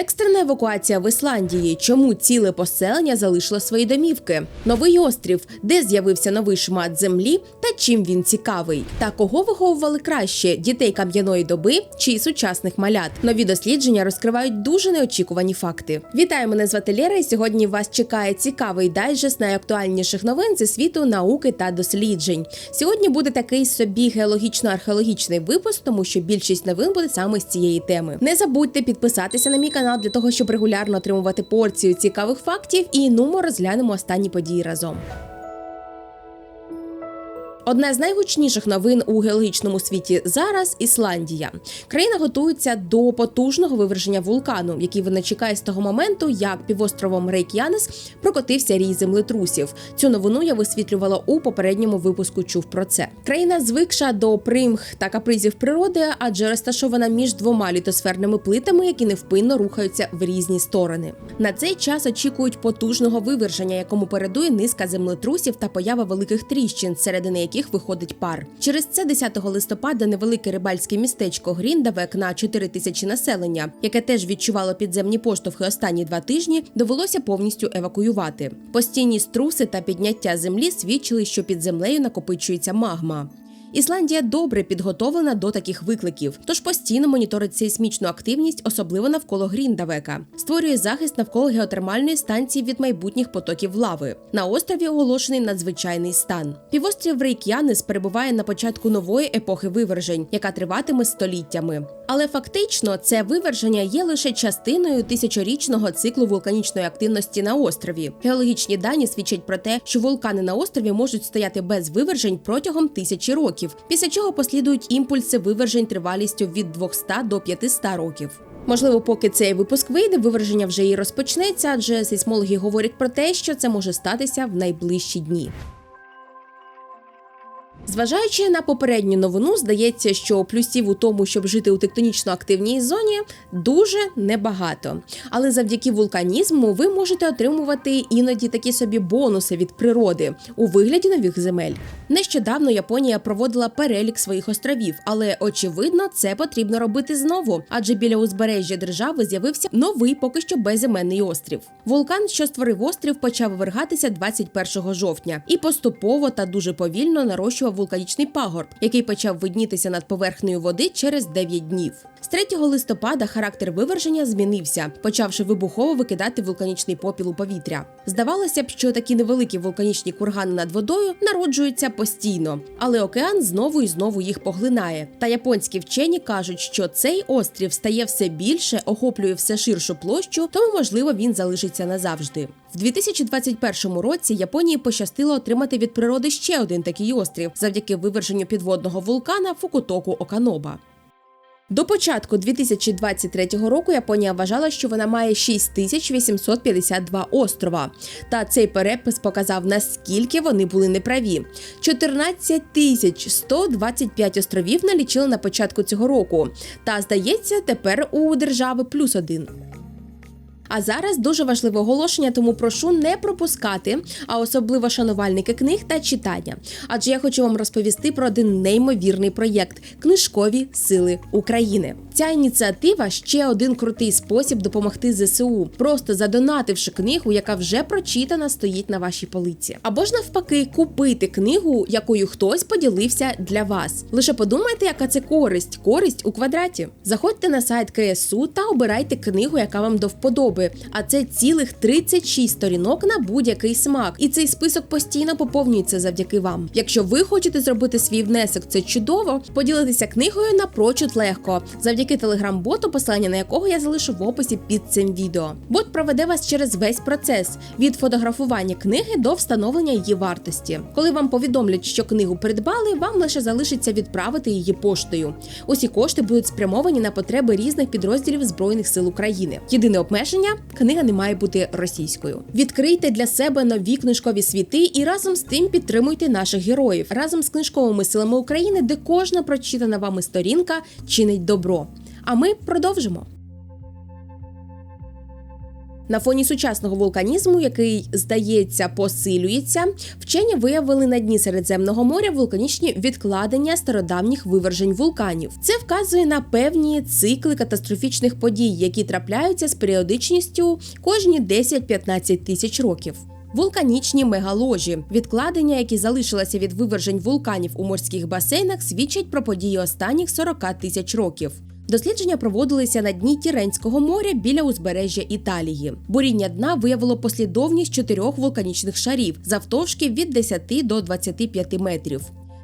Екстрена евакуація в Ісландії. Чому ціле поселення залишило свої домівки? Новий острів, де з'явився новий шмат землі, та чим він цікавий? Та кого виховували краще дітей кам'яної доби чи сучасних малят? Нові дослідження розкривають дуже неочікувані факти. Вітаю, мене звати Лєра, і сьогодні вас чекає цікавий дайджест найактуальніших новин зі світу науки та досліджень. Сьогодні буде такий собі геологічно-археологічний випуск, тому що більшість новин буде саме з цієї теми. Не забудьте підписатися на мій канал для того, щоб регулярно отримувати порцію цікавих фактів. І ну ми розглянемо останні події разом. Одна з найгучніших новин у геологічному світі зараз Ісландія. Країна готується до потужного виверження вулкану, який вона чекає з того моменту, як півостровом Рейк'янес прокотився рій землетрусів. Цю новину я висвітлювала у попередньому випуску. Чув про це. Країна звикша до примх та капризів природи, адже розташована між двома літосферними плитами, які невпинно рухаються в різні сторони. На цей час очікують потужного виверження, якому передує низка землетрусів та поява великих тріщин, середини яких виходить пар. Через це 10 листопада невелике рибальське містечко Гріндавек на 4 тисячі населення, яке теж відчувало підземні поштовхи останні два тижні, довелося повністю евакуювати. Постійні струси та підняття землі свідчили, що під землею накопичується магма. Ісландія добре підготовлена до таких викликів, тож постійно моніторить сейсмічну активність, особливо навколо Гріндавека, створює захист навколо геотермальної станції від майбутніх потоків лави. На острові оголошений надзвичайний стан. Півострів Рейк'янес перебуває на початку нової епохи вивержень, яка триватиме століттями. Але фактично це виверження є лише частиною тисячорічного циклу вулканічної активності на острові. Геологічні дані свідчать про те, що вулкани на острові можуть стояти без вивержень протягом тисячі років, після чого послідують імпульси вивержень тривалістю від 200 до 500 років. Можливо, поки цей випуск вийде, виверження вже і розпочнеться, адже сейсмологи говорять про те, що це може статися в найближчі дні. Зважаючи на попередню новину, здається, що плюсів у тому, щоб жити у тектонічно активній зоні, дуже небагато. Але завдяки вулканізму ви можете отримувати іноді такі собі бонуси від природи у вигляді нових земель. Нещодавно Японія проводила перелік своїх островів, але очевидно, це потрібно робити знову, адже біля узбережжя держави з'явився новий поки що безіменний острів. Вулкан, що створив острів, почав вивергатися 21 жовтня і поступово та дуже повільно нарощував вулканічний пагорб, який почав виднітися над поверхнею води через 9 днів. З 3 листопада характер виверження змінився, почавши вибухово викидати вулканічний попіл у повітря. Здавалося б, що такі невеликі вулканічні кургани над водою народжуються постійно, але океан знову і знову їх поглинає. Та японські вчені кажуть, що цей острів стає все більше, охоплює все ширшу площу, тому можливо він залишиться назавжди. В 2021 році Японії пощастило отримати від природи ще один такий острів завдяки виверженню підводного вулкана Фукутоку Оканоба. До початку 2023 року Японія вважала, що вона має 6852 острова. Та цей перепис показав, наскільки вони були неправі. 14 125 островів налічили на початку цього року. Та здається, тепер у держави плюс один. А зараз дуже важливе оголошення, тому прошу не пропускати, а особливо шанувальники книг та читання. Адже я хочу вам розповісти про один неймовірний проєкт книжкові сили України. Ця ініціатива ще один крутий спосіб допомогти ЗСУ, просто задонативши книгу, яка вже прочитана, стоїть на вашій полиці. Або ж навпаки, купити книгу, якою хтось поділився для вас. Лише подумайте, яка це користь, користь у квадраті. Заходьте на сайт КСУ та обирайте книгу, яка вам до вподоби. А це цілих 36 сторінок на будь-який смак. І цей список постійно поповнюється завдяки вам. Якщо ви хочете зробити свій внесок, це чудово. Поділитися книгою напрочуд легко. Завдяки телеграм-боту, посилання на якого я залишу в описі під цим відео. Бот проведе вас через весь процес від фотографування книги до встановлення її вартості. Коли вам повідомлять, що книгу придбали, вам лише залишиться відправити її поштою. Усі кошти будуть спрямовані на потреби різних підрозділів Збройних сил України. Єдине обмеження книга не має бути російською. Відкрийте для себе нові книжкові світи і разом з тим підтримуйте наших героїв разом з книжковими силами України, де кожна прочитана вами сторінка чинить добро. А ми продовжимо. На фоні сучасного вулканізму, який здається посилюється, вчені виявили на дні Середземного моря вулканічні відкладення стародавніх вивержень вулканів. Це вказує на певні цикли катастрофічних подій, які трапляються з періодичністю кожні 10-15 тисяч років. Вулканічні мегаложі, відкладення, які залишилися від вивержень вулканів у морських басейнах, свідчать про події останніх 40 тисяч років. Дослідження проводилися на дні Тіренського моря біля узбережжя Італії. Буріння дна виявило послідовність чотирьох вулканічних шарів завтовшки від 10 до 25 метрів.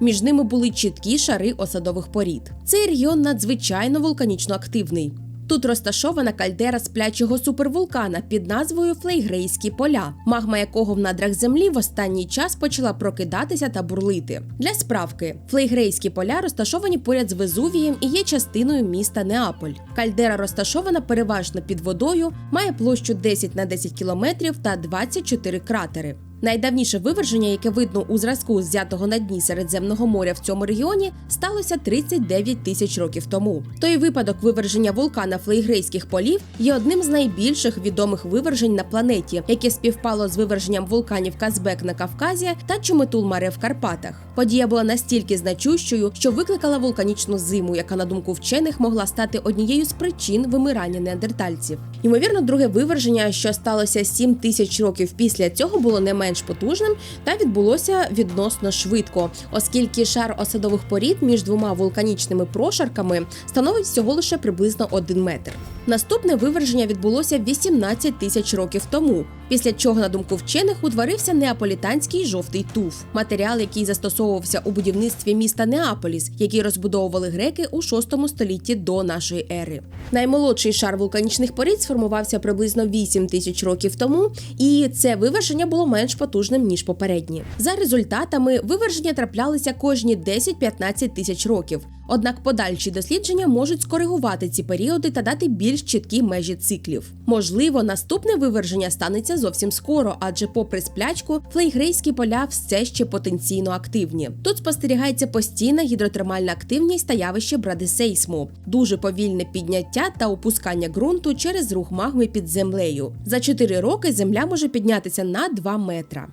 Між ними були чіткі шари осадових порід. Цей регіон надзвичайно вулканічно активний. Тут розташована кальдера сплячого супервулкана під назвою Флейгрейські поля, магма якого в надрах землі в останній час почала прокидатися та бурлити. Для справки, Флейгрейські поля розташовані поряд з Везувієм і є частиною міста Неаполь. Кальдера розташована переважно під водою, має площу 10 на 10 кілометрів та 24 кратери. Найдавніше виверження, яке видно у зразку взятого на дні Середземного моря в цьому регіоні, сталося 39 тисяч років тому. Той випадок виверження вулкана Флейгрейських полів є одним з найбільших відомих вивержень на планеті, яке співпало з виверженням вулканів Казбек на Кавказі та Чуметул-Маре в Карпатах. Подія була настільки значущою, що викликала вулканічну зиму, яка на думку вчених могла стати однією з причин вимирання неандертальців. Ймовірно, друге виверження, що сталося 7 тисяч років після цього, було не менш потужним та відбулося відносно швидко, оскільки шар осадових порід між двома вулканічними прошарками становить всього лише приблизно 1 метр. Наступне виверження відбулося 18 тисяч років тому, після чого, на думку вчених, утворився неаполітанський жовтий туф, матеріал, який застосовувався у будівництві міста Неаполіс, який розбудовували греки у 6 столітті до нашої ери. Наймолодший шар вулканічних порід сформувався приблизно 8 тисяч років тому, і це виверження було менш потужним ніж попередні. За результатами виверження траплялися кожні 10-15 тисяч років. Однак подальші дослідження можуть скоригувати ці періоди та дати більш чіткі межі циклів. Можливо, наступне виверження станеться зовсім скоро, адже, попри сплячку, флейгрейські поля все ще потенційно активні. Тут спостерігається постійна гідротермальна активність та явище брадисейсму, дуже повільне підняття та опускання ґрунту через рух магми під землею. За 4 роки земля може піднятися на 2 метра.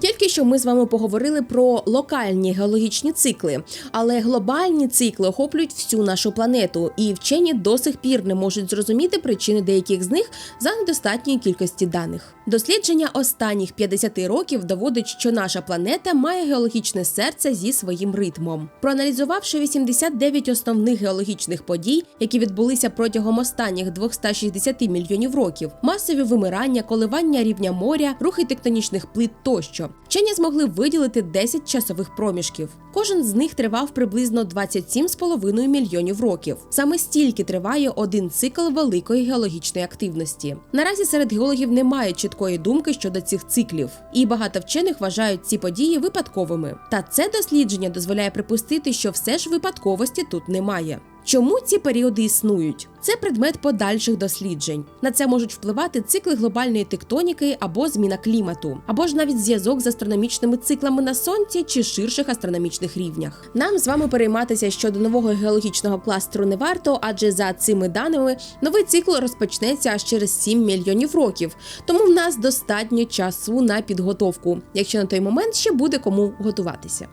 Тільки що ми з вами поговорили про локальні геологічні цикли, але глобальні цикли охоплюють всю нашу планету, і вчені до сих пір не можуть зрозуміти причини деяких з них за недостатньої кількості даних. Дослідження останніх 50 років доводить, що наша планета має геологічне серце зі своїм ритмом. Проаналізувавши 89 основних геологічних подій, які відбулися протягом останніх 260 мільйонів років, масові вимирання, коливання рівня моря, рухи тектонічних плит тощо. Вчені змогли виділити 10 часових проміжків. Кожен з них тривав приблизно 27,5 мільйонів років. Саме стільки триває один цикл великої геологічної активності. Наразі серед геологів немає чіткої думки щодо цих циклів, і багато вчених вважають ці події випадковими. Та це дослідження дозволяє припустити, що все ж випадковості тут немає. Чому ці періоди існують? Це предмет подальших досліджень. На це можуть впливати цикли глобальної тектоніки або зміна клімату, або ж навіть зв'язок з астрономічними циклами на сонці чи ширших астрономічних рівнях. Нам з вами перейматися щодо нового геологічного кластеру не варто, адже за цими даними новий цикл розпочнеться аж через 7 мільйонів років. Тому в нас достатньо часу на підготовку, якщо на той момент ще буде кому готуватися.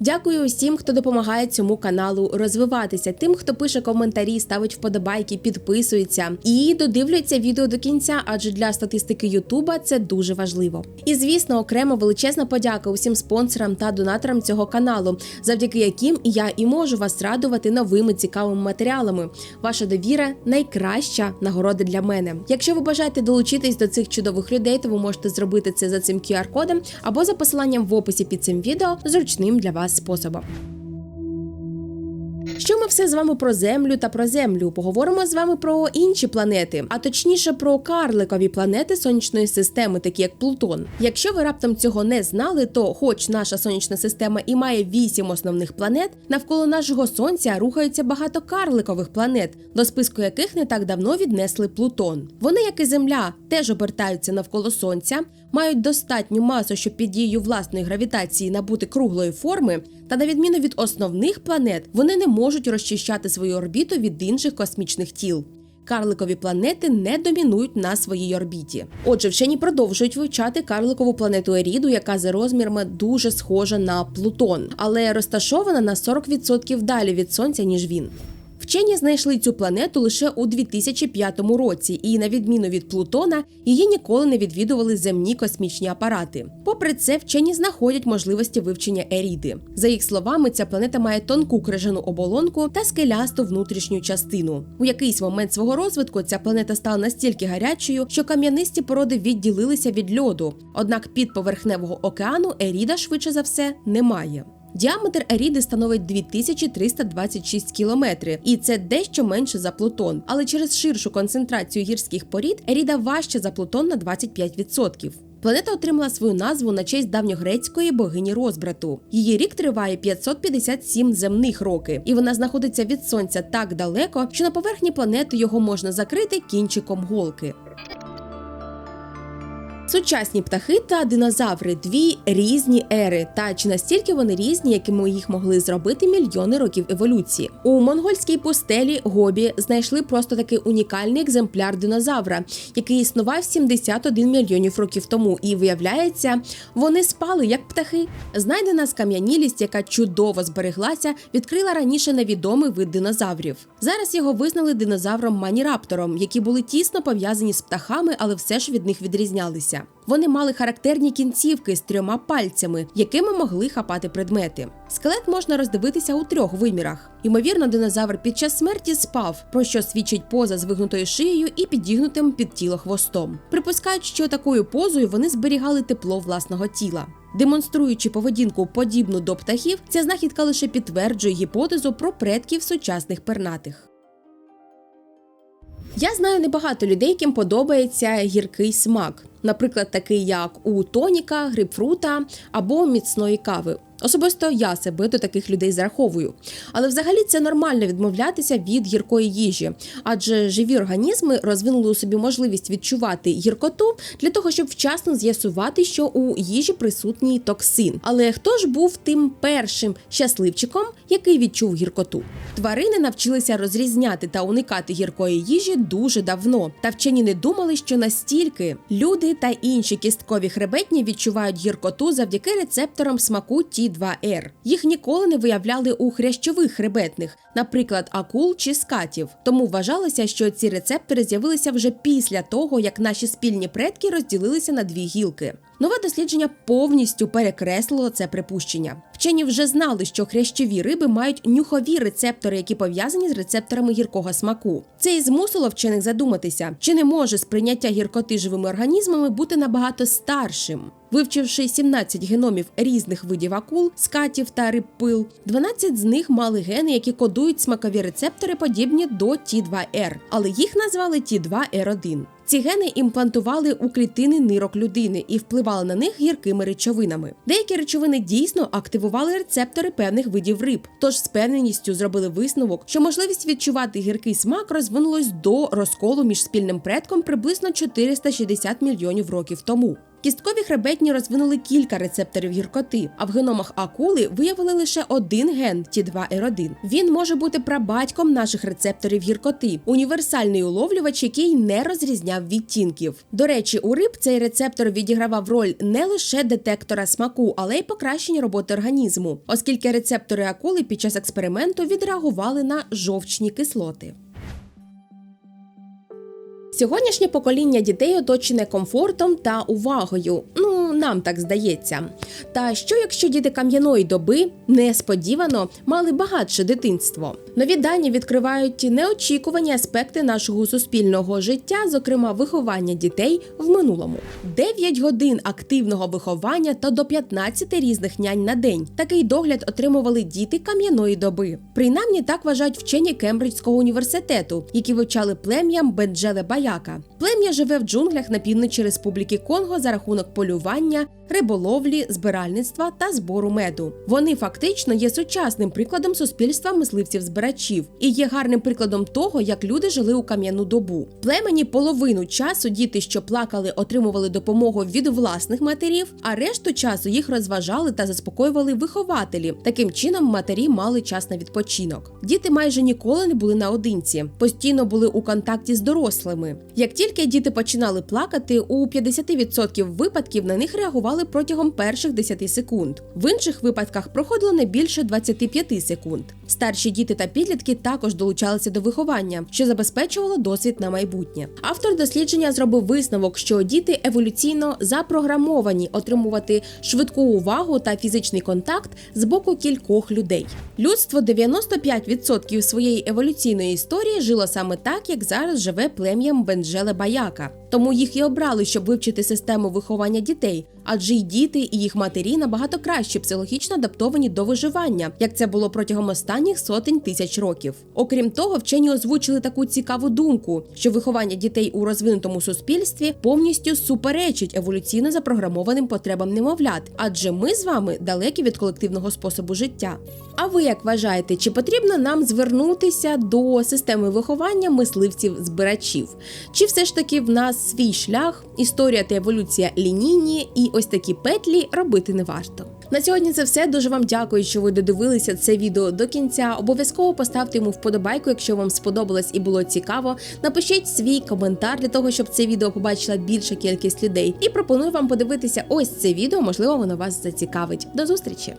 Дякую усім, хто допомагає цьому каналу розвиватися, тим, хто пише коментарі, ставить вподобайки, підписується і додивлюється відео до кінця, адже для статистики Ютуба це дуже важливо. І звісно, окремо величезна подяка усім спонсорам та донаторам цього каналу, завдяки яким я і можу вас радувати новими цікавими матеріалами. Ваша довіра найкраща нагорода для мене. Якщо ви бажаєте долучитись до цих чудових людей, то ви можете зробити це за цим QR-кодом або за посиланням в описі під цим відео зручним для вас способом. Що ми все з вами про землю та про землю? Поговоримо з вами про інші планети, а точніше про карликові планети сонячної системи, такі як Плутон. Якщо ви раптом цього не знали, то, хоч наша сонячна система і має вісім основних планет, навколо нашого сонця рухаються багато карликових планет, до списку яких не так давно віднесли Плутон. Вони, як і Земля, теж обертаються навколо сонця, мають достатню масу, щоб під дією власної гравітації набути круглої форми, та на відміну від основних планет, вони не можуть розчищати свою орбіту від інших космічних тіл. карликові планети не домінують на своїй орбіті. Отже, вчені продовжують вивчати карликову планету Еріду, яка за розмірами дуже схожа на Плутон, але розташована на 40% далі від сонця ніж він. Вчені знайшли цю планету лише у 2005 році, і на відміну від Плутона, її ніколи не відвідували земні космічні апарати. Попри це, вчені знаходять можливості вивчення Еріди. За їх словами, ця планета має тонку крижану оболонку та скелясту внутрішню частину. У якийсь момент свого розвитку ця планета стала настільки гарячою, що кам'янисті породи відділилися від льоду. Однак під поверхневого океану Еріда швидше за все немає. Діаметр Еріди становить 2326 кілометрів, і це дещо менше за Плутон. Але через ширшу концентрацію гірських порід Еріда важче за Плутон на 25%. Планета отримала свою назву на честь давньогрецької богині розбрату. Її рік триває 557 земних роки, і вона знаходиться від сонця так далеко, що на поверхні планети його можна закрити кінчиком голки. Сучасні птахи та динозаври дві різні ери. Та чи настільки вони різні, якими їх могли зробити мільйони років еволюції? У монгольській пустелі Гобі знайшли просто такий унікальний екземпляр динозавра, який існував 71 мільйонів років тому. І виявляється, вони спали як птахи. Знайдена скам'янілість, яка чудово збереглася, відкрила раніше невідомий вид динозаврів. Зараз його визнали динозавром маніраптором, які були тісно пов'язані з птахами, але все ж від них відрізнялися. Вони мали характерні кінцівки з трьома пальцями, якими могли хапати предмети. Скелет можна роздивитися у трьох вимірах. Ймовірно, динозавр під час смерті спав, про що свідчить поза з вигнутою шиєю і підігнутим під тіло хвостом. Припускають, що такою позою вони зберігали тепло власного тіла. Демонструючи поведінку подібну до птахів, ця знахідка лише підтверджує гіпотезу про предків сучасних пернатих. Я знаю небагато людей, яким подобається гіркий смак, наприклад, такий як у тоніка, грейпфрута або міцної кави. Особисто я себе до таких людей зараховую. Але взагалі це нормально відмовлятися від гіркої їжі, адже живі організми розвинули у собі можливість відчувати гіркоту для того, щоб вчасно з'ясувати, що у їжі присутній токсин. Але хто ж був тим першим щасливчиком, який відчув гіркоту? Тварини навчилися розрізняти та уникати гіркої їжі дуже давно. Та вчені не думали, що настільки люди та інші кісткові хребетні відчувають гіркоту завдяки рецепторам смаку ті 2 р Їх ніколи не виявляли у хрящових хребетних, наприклад, акул чи скатів. Тому вважалося, що ці рецептори з'явилися вже після того, як наші спільні предки розділилися на дві гілки. Нове дослідження повністю перекреслило це припущення. Вчені вже знали, що хрящові риби мають нюхові рецептори, які пов'язані з рецепторами гіркого смаку. Це і змусило вчених задуматися, чи не може сприйняття гіркоти живими організмами бути набагато старшим. Вивчивши 17 геномів різних видів акул, скатів та риб пил, 12 з них мали гени, які кодують смакові рецептори, подібні до Т2Р, але їх назвали Т2Р1. Ці гени імплантували у клітини нирок людини і впливали на них гіркими речовинами. Деякі речовини дійсно активували рецептори певних видів риб, тож з певненістю зробили висновок, що можливість відчувати гіркий смак розвинулась до розколу між спільним предком приблизно 460 мільйонів років тому. Кісткові хребетні розвинули кілька рецепторів гіркоти, а в геномах акули виявили лише один ген Т2Р1. Він може бути прабатьком наших рецепторів гіркоти, універсальний уловлювач, який не розрізняв відтінків. До речі, у риб цей рецептор відігравав роль не лише детектора смаку, але й покращення роботи організму, оскільки рецептори акули під час експерименту відреагували на жовчні кислоти. Сьогоднішнє покоління дітей оточене комфортом та увагою. Ну, нам так здається. Та що, якщо діти кам'яної доби несподівано мали багатше дитинство? Нові дані відкривають неочікувані аспекти нашого суспільного життя, зокрема виховання дітей в минулому. 9 годин активного виховання та до 15 різних нянь на день. Такий догляд отримували діти кам'яної доби. Принаймні так вважають вчені Кембриджського університету, які вивчали плем'ям Бенджеле Баяка. Плем'я живе в джунглях на півночі Республіки Конго за рахунок полювання полювання, риболовлі, збиральництва та збору меду. Вони фактично є сучасним прикладом суспільства мисливців-збирачів і є гарним прикладом того, як люди жили у кам'яну добу. Племені половину часу діти, що плакали, отримували допомогу від власних матерів, а решту часу їх розважали та заспокоювали вихователі. Таким чином матері мали час на відпочинок. Діти майже ніколи не були наодинці, постійно були у контакті з дорослими. Як тільки діти починали плакати, у 50% випадків на них реагували протягом перших 10 секунд. В інших випадках проходило не більше 25 секунд. Старші діти та підлітки також долучалися до виховання, що забезпечувало досвід на майбутнє. Автор дослідження зробив висновок, що діти еволюційно запрограмовані отримувати швидку увагу та фізичний контакт з боку кількох людей. Людство 95% своєї еволюційної історії жило саме так, як зараз живе плем'ям Бенджеле Баяка. Тому їх і обрали, щоб вивчити систему виховання дітей, адже й діти і їх матері набагато краще психологічно адаптовані до виживання, як це було протягом останніх сотень тисяч років. Окрім того, вчені озвучили таку цікаву думку, що виховання дітей у розвинутому суспільстві повністю суперечить еволюційно запрограмованим потребам немовлят, адже ми з вами далекі від колективного способу життя. А ви як вважаєте, чи потрібно нам звернутися до системи виховання мисливців-збирачів? Чи все ж таки в нас свій шлях, історія та еволюція лінійні, і ось такі петлі робити не варто? На сьогодні це все. Дуже вам дякую, що ви додивилися це відео до кінця. Обов'язково поставте йому вподобайку, якщо вам сподобалось і було цікаво. Напишіть свій коментар для того, щоб це відео побачила більша кількість людей. І пропоную вам подивитися ось це відео, можливо, воно вас зацікавить. До зустрічі!